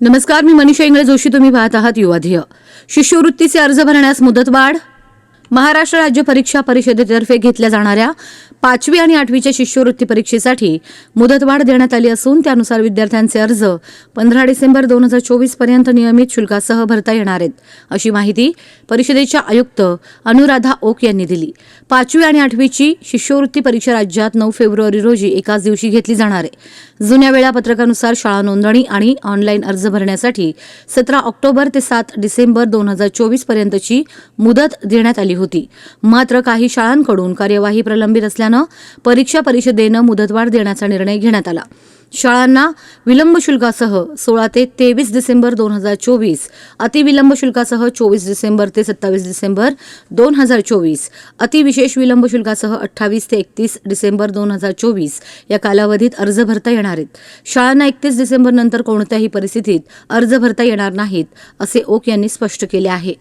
नमस्कार मी मनीषा इंगळे जोशी. तुम्ही पाहत आहात युवाधेय शिष्यवृत्तीचे अर्ज भरण्यास मुदतवाढ महाराष्ट्र राज्य परीक्षा परिषदेतर्फे घेतल्या जाणाऱ्या पाचवी आणि आठवीच्या शिष्यवृत्ती परीक्षेसाठी मुदतवाढ देण्यात आली असून त्यानुसार विद्यार्थ्यांचे अर्ज पंधरा डिसेंबर दोन हजार चोवीसपर्यंत नियमित शुल्कासह भरता येणार आहेत अशी माहिती परिषदेच्या आयुक्त अनुराधा ओक यांनी दिली. पाचवी आणि आठवीची शिष्यवृत्ती परीक्षा राज्यात नऊ फेब्रुवारी रोजी एकाच दिवशी घेतली जाणार आहे. जुन्या वेळापत्रकानुसार शाळा नोंदणी आणि ऑनलाईन अर्ज भरण्यासाठी सतरा ऑक्टोबर ते सात डिसेंबर दोन हजार चोवीस पर्यंतची मुदत देण्यात आली होती. मात्र काही शाळांकडून कार्यवाही प्रलंबित असल्यानं परीक्षा परिषदेनं मुदतवाढ देण्याचा निर्णय घेण्यात आला. शाळांना विलंब शुल्कासह सोळा ते तेवीस डिसेंबर दोन हजार चोवीस अतिविलंब शुल्कासह चोवीस डिसेंबर ते सत्तावीस डिसेंबर दोन हजार चोवीस अतिविशेष विलंब शुल्कासह अठ्ठावीस ते एकतीस डिसेंबर दोन हजार चोवीस या कालावधीत अर्ज भरता येणार आहेत. शाळांना एकतीस डिसेंबर नंतर कोणत्याही परिस्थितीत अर्ज भरता येणार नाहीत असे ओक यांनी स्पष्ट केले आहे.